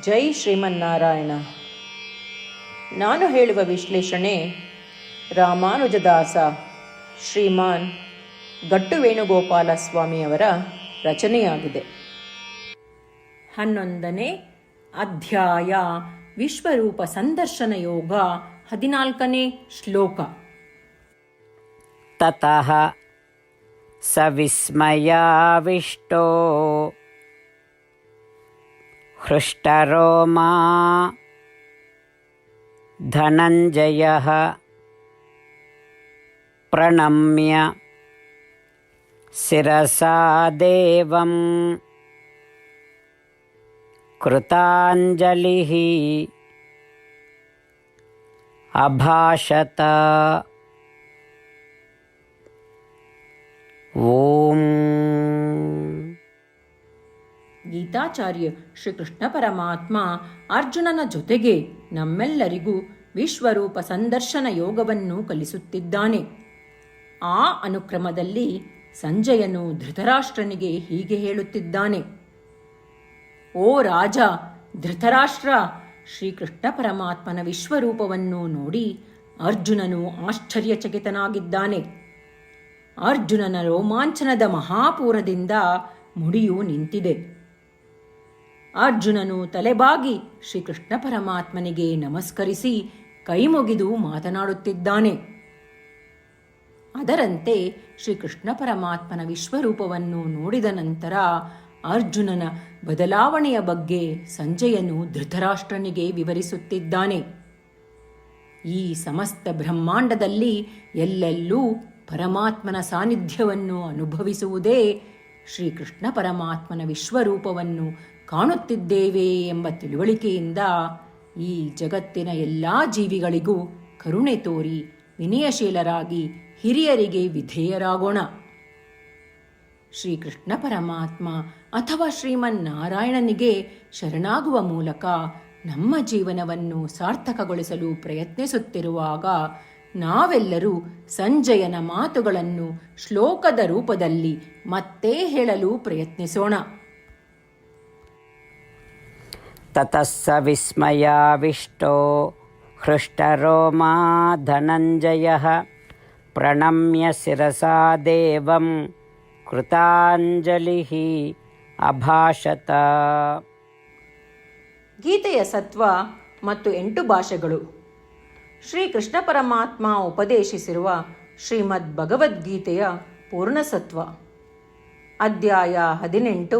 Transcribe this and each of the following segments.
ಜೈ ಶ್ರೀಮನ್ನಾರಾಯಣ. ನಾನು ಹೇಳುವ ವಿಶ್ಲೇಷಣೆ ರಾಮಾನುಜದಾಸ ಶ್ರೀಮಾನ್ ಗಟ್ಟು ವೇಣುಗೋಪಾಲ ಸ್ವಾಮಿಯವರ ರಚನೆಯಾಗಿದೆ. ಹನ್ನೊಂದನೇ ಅಧ್ಯಾಯ ವಿಶ್ವರೂಪ ಸಂದರ್ಶನ ಯೋಗ ಹದಿನಾಲ್ಕನೇ ಶ್ಲೋಕ. ತತಃ ಸವಿಸ್ಮಯಾವಿಷ್ಟೋ हृष्टरोमा धनञ्जयः प्रणम्य शिरसा देवं कृताञ्जलिः अभाषत। ಓಂ ಗೀತಾಚಾರ್ಯ ಶ್ರೀಕೃಷ್ಣ ಪರಮಾತ್ಮ ಅರ್ಜುನನ ಜೊತೆಗೆ ನಮ್ಮೆಲ್ಲರಿಗೂ ವಿಶ್ವರೂಪ ಸಂದರ್ಶನ ಯೋಗವನ್ನು ಕಲಿಸುತ್ತಿದ್ದಾನೆ. ಆ ಅನುಕ್ರಮದಲ್ಲಿ ಸಂಜಯನು ಧೃತರಾಷ್ಟ್ರನಿಗೆ ಹೀಗೆ ಹೇಳುತ್ತಿದ್ದಾನೆ. ಓ ರಾಜ, ಧೃತರಾಷ್ಟ್ರ, ಶ್ರೀಕೃಷ್ಣ ಪರಮಾತ್ಮನ ವಿಶ್ವರೂಪವನ್ನು ನೋಡಿ ಅರ್ಜುನನು ಆಶ್ಚರ್ಯಚಕಿತನಾಗಿದ್ದಾನೆ. ಅರ್ಜುನನ ರೋಮಾಂಚನದ ಮಹಾಪೂರದಿಂದ ಮುಡಿಯು ನಿಂತಿದೆ. ಅರ್ಜುನನು ತಲೆಬಾಗಿ ಶ್ರೀಕೃಷ್ಣ ಪರಮಾತ್ಮನಿಗೆ ನಮಸ್ಕರಿಸಿ ಕೈಮುಗಿದು ಮಾತನಾಡುತ್ತಿದ್ದಾನೆ. ಅದರಂತೆ ಶ್ರೀಕೃಷ್ಣ ಪರಮಾತ್ಮನ ವಿಶ್ವರೂಪವನ್ನು ನೋಡಿದ ನಂತರ ಅರ್ಜುನನ ಬದಲಾವಣೆಯ ಬಗ್ಗೆ ಸಂಜಯನು ಧೃತರಾಷ್ಟ್ರನಿಗೆ ವಿವರಿಸುತ್ತಿದ್ದಾನೆ. ಈ ಸಮಸ್ತ ಬ್ರಹ್ಮಾಂಡದಲ್ಲಿ ಎಲ್ಲೆಲ್ಲೂ ಪರಮಾತ್ಮನ ಸಾನ್ನಿಧ್ಯವನ್ನು ಅನುಭವಿಸುವುದೇ ಶ್ರೀಕೃಷ್ಣ ಪರಮಾತ್ಮನ ವಿಶ್ವರೂಪವನ್ನು ಕಾಣುತ್ತಿದ್ದೇವೆ ಎಂಬ ತಿಳುವಳಿಕೆಯಿಂದ ಈ ಜಗತ್ತಿನ ಎಲ್ಲ ಜೀವಿಗಳಿಗೂ ಕರುಣೆ ತೋರಿ ವಿನಯಶೀಲರಾಗಿ ಹಿರಿಯರಿಗೆ ವಿಧೇಯರಾಗೋಣ. ಶ್ರೀಕೃಷ್ಣ ಪರಮಾತ್ಮ ಅಥವಾ ಶ್ರೀಮನ್ನಾರಾಯಣನಿಗೆ ಶರಣಾಗುವ ಮೂಲಕ ನಮ್ಮ ಜೀವನವನ್ನು ಸಾರ್ಥಕಗೊಳಿಸಲು ಪ್ರಯತ್ನಿಸುತ್ತಿರುವಾಗ ನಾವೆಲ್ಲರೂ ಸಂಜಯನ ಮಾತುಗಳನ್ನು ಶ್ಲೋಕದ ರೂಪದಲ್ಲಿ ಮತ್ತೆ ಹೇಳಲು ಪ್ರಯತ್ನಿಸೋಣ. ततः स विस्मयाविष्टो हृष्टरोमा धनञ्जयः प्रणम्य शिरसा देवं कृताञ्जलिः अभाषत ಗೀತೆಯ ಸತ್ವ ಮತ್ತು ಎಂಟು ಭಾಷೆಗಳು ಶ್ರೀಕೃಷ್ಣ ಪರಮಾತ್ಮ ಉಪದೇಶಿಸಿರುವ ಶ್ರೀಮದ್ ಭಗವದ್ಗೀತೆಯ ಪೂರ್ಣಸತ್ವ ಅಧ್ಯಾಯ ಹದಿನೆಂಟು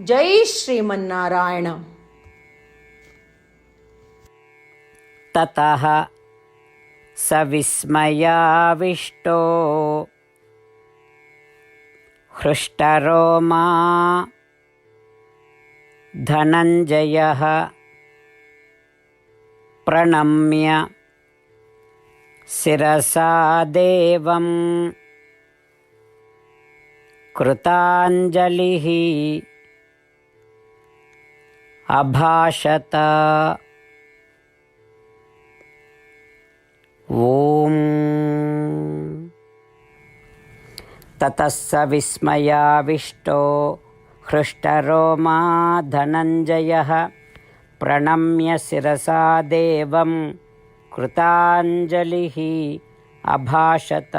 जय శ్రీమన్నారాయణ తతః स विस्मयाविष्टो हृष्टरोमा धनञ्जयः प्रणम्य शिरसा देवं कृताञ्जलिः अभाषत। ॐ ततः स विस्मयाविष्टो हृष्टरोमा धनञ्जयः प्रणम्य शिरसा देवं। कृताञ्जलिः अभाषत।